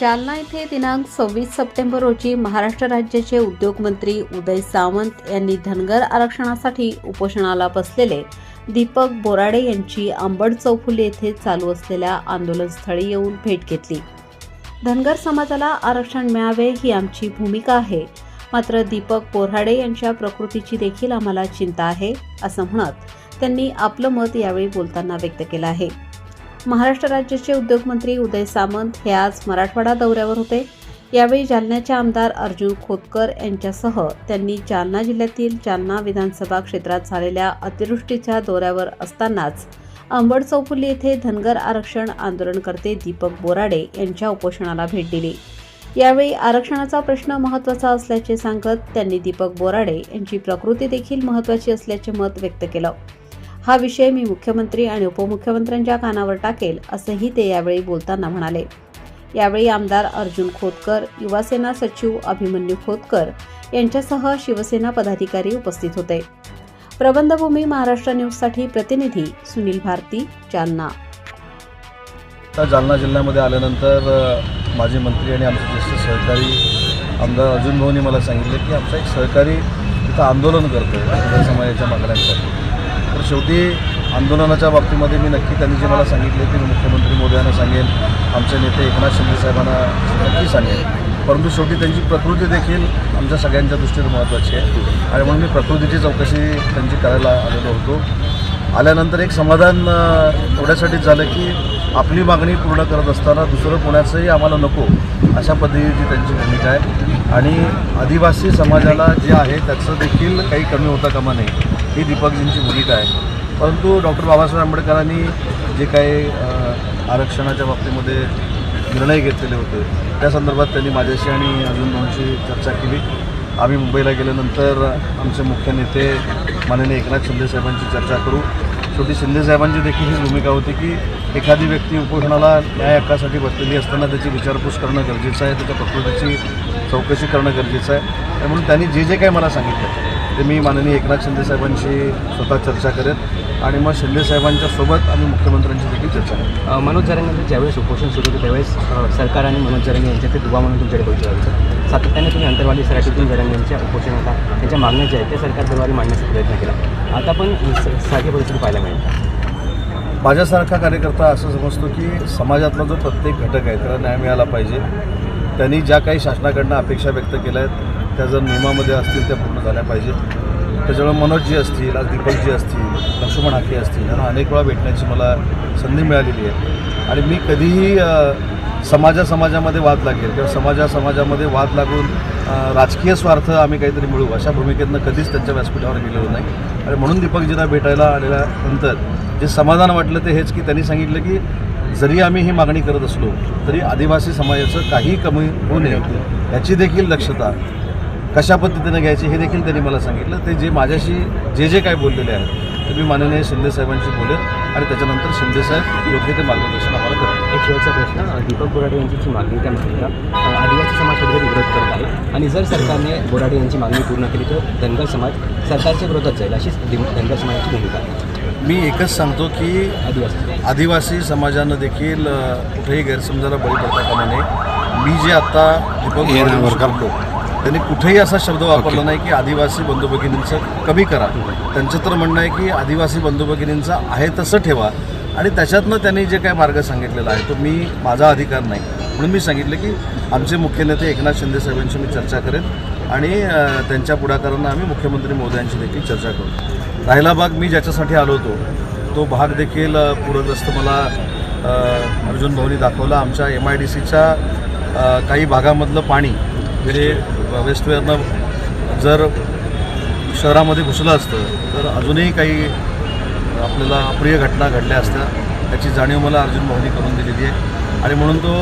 जालना येथे दिनांक सव्वीस सप्टेंबर रोजी महाराष्ट्र राज्याचे उद्योगमंत्री उदय सावंत यांनी धनगर आरक्षणासाठी उपोषणाला बसलेले दीपक बोराडे यांची आंबड चौफुली येथे चालू असलेल्या आंदोलनस्थळी येऊन भेट घेतली. धनगर समाजाला आरक्षण मिळावे ही आमची भूमिका आहे. मात्र दीपक बोराडे यांच्या प्रकृतीची देखील आम्हाला चिंता आहे असं म्हणत त्यांनी आपलं मत यावेळी बोलताना व्यक्त केलं आहे. महाराष्ट्र राज्याचे उद्योगमंत्री उदय सामंत हे आज मराठवाडा दौऱ्यावर होते. यावेळी जालन्याचे आमदार अर्जुन खोतकर यांच्यासह त्यांनी जालना जिल्ह्यातील जालना विधानसभा क्षेत्रात झालेल्या अतिवृष्टीच्या दौऱ्यावर असतानाच अंबड चौफुली येथे धनगर आरक्षण आंदोलनकर्ते दीपक बोराडे यांच्या उपोषणाला भेट दिली. यावेळी आरक्षणाचा प्रश्न महत्त्वाचा असल्याचे सांगत त्यांनी दीपक बोराडे यांची प्रकृती देखील महत्त्वाची असल्याचे मत व्यक्त केलं. हा विषय मी मुख्यमंत्री आणि उपमुख्यमंत्र्यांच्या कानावर टाकेल असंही ते यावेळी बोलताना म्हणाले. यावेळी आमदार अर्जुन खोतकर युवासेना सचिव अभिमन्यू खोतकर यांच्यासह शिवसेना पदाधिकारी उपस्थित होते. प्रबंधभूमी महाराष्ट्र न्यूजसाठी प्रतिनिधी सुनील भारती जालना. जालना जिल्ह्यामध्ये आल्यानंतर माजी मंत्री आणि आमचे ज्येष्ठ सहकारी आमदार अर्जुन भाऊनी मला सांगितले की आमचा एक सहकारी तिथं आंदोलन करतो समाजाच्या मागण्यांसाठी. तर शेवटी आंदोलनाच्या बाबतीमध्ये मी नक्की त्यांनी जे मला सांगितले ते मी मुख्यमंत्री मोदयांना सांगेन आमचे नेते एकनाथ शिंदे साहेबांना नक्की सांगेन. परंतु शेवटी त्यांची प्रकृती देखील आमच्या सगळ्यांच्या दृष्टीने महत्त्वाची आहे. आणि म्हणून मी प्रकृतीची चौकशी त्यांची करायला आलेलो होतो. आल्यानंतर एक समाधान एवढ्यासाठीच झालं की आपली मागणी पूर्ण करत असताना दुसरं कोणाचंही आम्हाला नको अशा पद्धतीची त्यांची भूमिका आहे. आणि आदिवासी समाजाला जे आहे त्याचं देखील काही कमी होता कामा नये ही दीपकजींची भूमिका आहे. परंतु डॉक्टर बाबासाहेब आंबेडकरांनी जे काही आरक्षणाच्या बाबतीमध्ये निर्णय घेतलेले होते त्या संदर्भात त्यांनी माझ्याशी आणि अजून दोनशी चर्चा केली. आम्ही मुंबईला गेल्यानंतर आमचे मुख्य नेते माननीय एकनाथ शिंदे साहेबांची चर्चा करू. शेवटी शिंदे साहेबांची देखील ही भूमिका होती की एखादी व्यक्ती उपोषणाला न्याय हक्कासाठी बसलेली असताना त्याची विचारपूस करणं गरजेचं आहे त्याच्या प्रकृतीची चौकशी करणं गरजेचं आहे. त्यामुळे त्यांनी जे जे काही मला सांगितलं ते मी माननीय एकनाथ शिंदे साहेबांशी स्वतः चर्चा करेन आणि मग शिंदे साहेबांच्या सोबत आम्ही मुख्यमंत्र्यांची देखील चर्चा करेन. मनोज जरांगे ज्यावेळेस उपोषण सुरू होतं त्यावेळेस सरकार आणि मनोज जरांगे यांच्यात ते दुवा म्हणून तुमच्याकडे बघितलं होतं सातत्याने तुम्ही अंतरवाली सराठीतून जरांगेंच्या उपोषणाला त्यांच्या मागण्या ज्या आहेत त्या दरबारी मांडण्याचा प्रयत्न केला. आता पण सारखी परिस्थिती पाहायला मिळेल माझ्यासारखा कार्यकर्ता असं समजतो की समाजातला जो प्रत्येक घटक आहे त्याला न्याय मिळाला पाहिजे. त्यांनी ज्या काही शासनाकडनं अपेक्षा व्यक्त केल्या आहेत त्या जर नियमामध्ये असतील त्या पूर्ण झाल्या पाहिजे. त्याच्यामुळे मनोजजी असतील आज दीपकजी असतील लक्ष्मण हाके असतील यांना अनेक वेळा भेटण्याची मला संधी मिळालेली आहे. आणि मी कधीही समाजा समाजामध्ये वाद लागेल किंवा समाजा समाजामध्ये वाद लागून राजकीय स्वार्थ आम्ही काहीतरी मिळू अशा भूमिकेतनं कधीच त्यांच्या व्यासपीठावर गेलेलो नाही. आणि म्हणून दीपकजींना भेटायला आलेल्यानंतर जे समाधान वाटलं ते हेच की त्यांनी सांगितलं की जरी आम्ही ही मागणी करत असलो तरी आदिवासी समाजाचं काही कमी होऊ नये. याची देखील दक्षता कशा पद्धतीनं घ्यायची हे देखील त्यांनी मला सांगितलं. ते जे माझ्याशी जे जे काय बोललेले आहेत ते मी माननीय शिंदे साहेबांशी बोलेन आणि त्याच्यानंतर शिंदे साहेब योग्य ते मार्गदर्शन आम्हाला करतील. एक शेवटचा प्रश्न दीपक बोराडे यांची जी मागणी त्या मागणीला. आदिवासी समाज कुठेतरी विरोध करत आहे आणि जर सरकारने बोराडे यांची मागणी पूर्ण केली तर धनगर समाज सरकारच्या विरोधात जाईल अशीच धनगर समाजाची भूमिका आहे. मी एकच सांगतो की आदिवासी आदिवासी समाजानं देखील कुठेही गैरसमजाला बळी पडता कामा नये. मी जे आता दीपक करतो त्यांनी कुठेही असा शब्द वापरला नाही की आदिवासी बंधू भगिनींचं कमी करा. त्यांचं तर म्हणणं आहे की आदिवासी बंधू भगिनींचं आहे तसं ठेवा. आणि त्याच्यातनं त्यांनी जे काय मार्ग सांगितलेला आहे तो मी माझा अधिकार नाही. म्हणून मी सांगितलं की आमचे मुख्य नेते एकनाथ शिंदे साहेबांशी मी चर्चा करेन आणि त्यांच्या पुढाकारांना आम्ही मुख्यमंत्री मोदयांशी देखील चर्चा करू. राहिला भाग मी ज्याच्यासाठी आलो होतो तो भाग देखील पूरग्रस्त मला अर्जुन भाऊनी दाखवला. आमच्या एम आय डी सीच्या काही भागामधलं पाणी म्हणजे वेस्टवेअरनं जर शहरामध्ये घुसलं असतं तर अजूनही काही आपल्याला अप्रिय घटना घडल्या असत्या. त्याची जाणीव मला अर्जुन भाऊनी करून दिलेली आहे. आणि म्हणून तो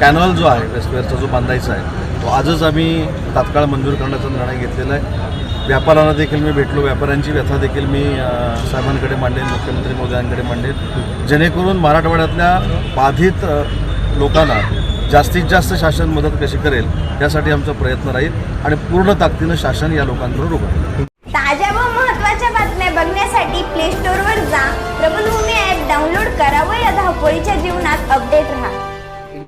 कॅनल जो आहे वेस्टवेअरचा जो बांधायचा आहे तो आजच आम्ही तात्काळ मंजूर करण्याचा निर्णय घेतलेला आहे. व्यापाऱ्यांना देखील मी भेटलो. व्यापाऱ्यांची व्यथा देखील मी साहेबांकडे मांडेन मुख्यमंत्री मोदयांकडे मांडेन. जेणेकरून मराठवाड्यातल्या बाधित लोकांना जास्तीत जास्त शासन मदत कशी करेल यासाठी आमचा प्रयत्न राहील आणि पूर्ण ताकदीनं शासन या लोकांकडून उभं ताज्या व महत्त्वाच्या बातम्या बघण्यासाठी प्ले स्टोअरवर जा. प्रबलभूमी ॲप डाउनलोड करा व या धावपळीच्या जीवनात अपडेट राहा.